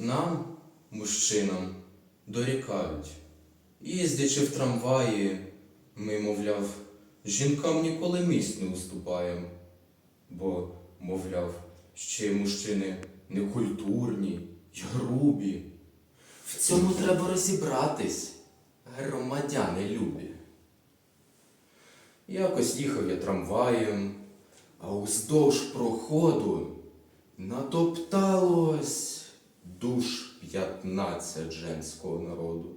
Нам, мужчинам, дорікають. Їздячи в трамваї, ми, мовляв, жінкам ніколи місць не уступаємо. Бо, мовляв, ще мужчини некультурні й грубі. В цьому треба розібратись, громадяни любі. Якось їхав я трамваєм, а уздовж проходу натопталось душ п'ятнадцять женського народу.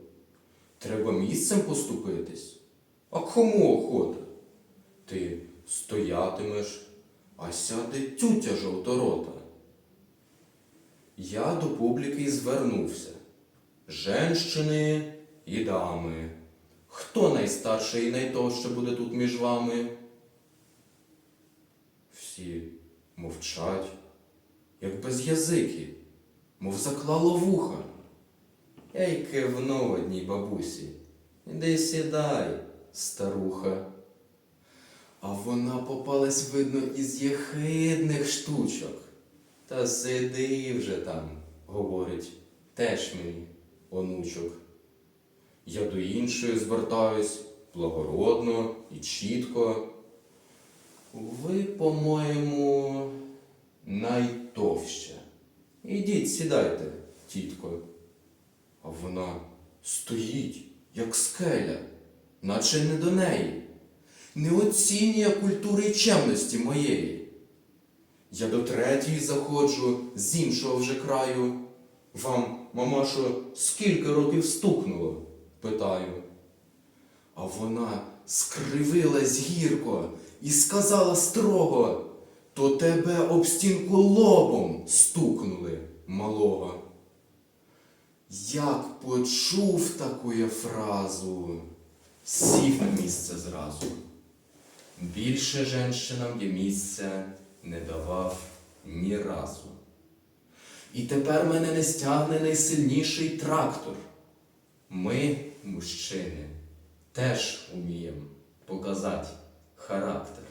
Треба місцем поступитись. А кому охота? Ти стоятимеш, а сяде тютя жовторота. Я до публіки звернувся. Женщини і дами. Хто найстарший і найтовще буде тут між вами? Всі мовчать, як без язики, мов заклало вуха. Я й кивнув одній бабусі. Іди сідай, старуха. А вона попалась, видно, із єхидних штучок. Та сиди вже там, говорить, теж мені, онучок. Я до іншої звертаюсь благородно і чітко. Ви, по-моєму, сідайте, тітко. А вона стоїть, як скеля, наче не до неї, не оцінює культури і чемності моєї. Я до третьої заходжу з іншого вже краю. Вам, мамашо, скільки років стукнуло? питаю. А вона скривилась гірко і сказала строго, то тебе об стінку лобом стукнули, малого. Як почув таку фразу, сів на місце зразу. Більше женщинам я місця не давав ні разу. І тепер мене не стягне найсильніший трактор. Ми, мужчини, теж уміємо показати характер.